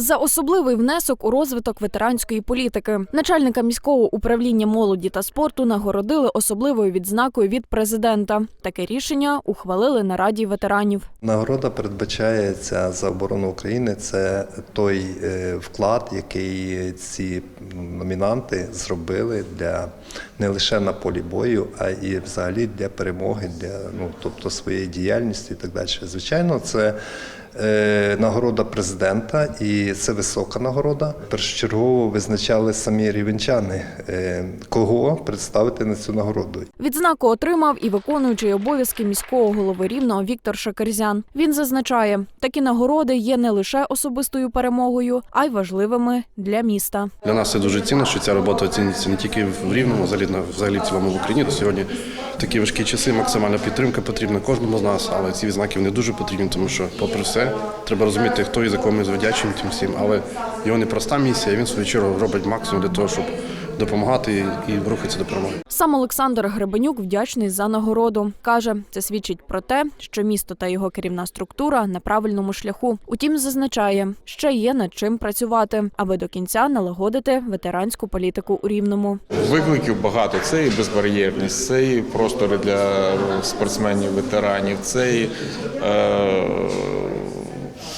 За особливий внесок у розвиток ветеранської політики начальника міського управління молоді та спорту нагородили особливою відзнакою від президента. Таке рішення ухвалили на раді ветеранів. Нагорода передбачається за оборону України. Це той е, вклад, який ці номінанти зробили для не лише на полі бою, а і взагалі для перемоги, для ну тобто своєї діяльності і так далі. Звичайно, це. Е, Нагорода президента, і це висока нагорода. Першочергово визначали самі рівенчани, е, кого представити на цю нагороду. Відзнаку отримав і виконуючий обов'язки міського голови рівного Віктор Шакерзян. Він зазначає, такі нагороди є не лише особистою перемогою, а й важливими для міста. Для нас це дуже цінно, що ця робота оцінюється не тільки в Рівному, взагалі, взагалі в цілому в Україні. То сьогодні такі важкі часи максимальна підтримка потрібна кожному з нас, але ці відзнаки вони дуже потрібні, тому що, попри все, треба розуміти, хто і за кого ми завдячуємо тим всім. Але його не проста місія, він свою чергу робить максимум для того, щоб допомагати і, і рухатися до перемоги. Сам Олександр Гребенюк вдячний за нагороду. Каже, це свідчить про те, що місто та його керівна структура на правильному шляху. Утім, зазначає, ще є над чим працювати, аби до кінця налагодити ветеранську політику у рівному. Викликів багато. Це і безбар'єрність, це і простори для спортсменів, ветеранів, це і, е,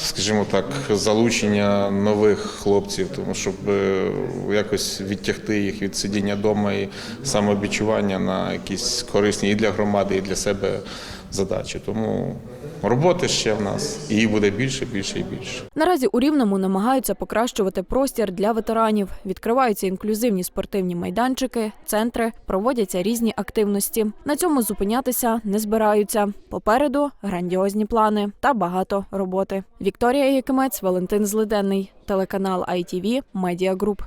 скажімо так, залучення нових хлопців, тому щоб е, якось відтягти їх від сидіння вдома і самовідчування на якісь корисні і для громади, і для себе задачі. Тому роботи ще в нас її буде більше, більше і більше. Наразі у Рівному намагаються покращувати простір для ветеранів. Відкриваються інклюзивні спортивні майданчики, центри, проводяться різні активності. На цьому зупинятися не збираються. Попереду грандіозні плани та багато роботи. Вікторія Якимець, Валентин Злиденний, телеканал ITV, Group.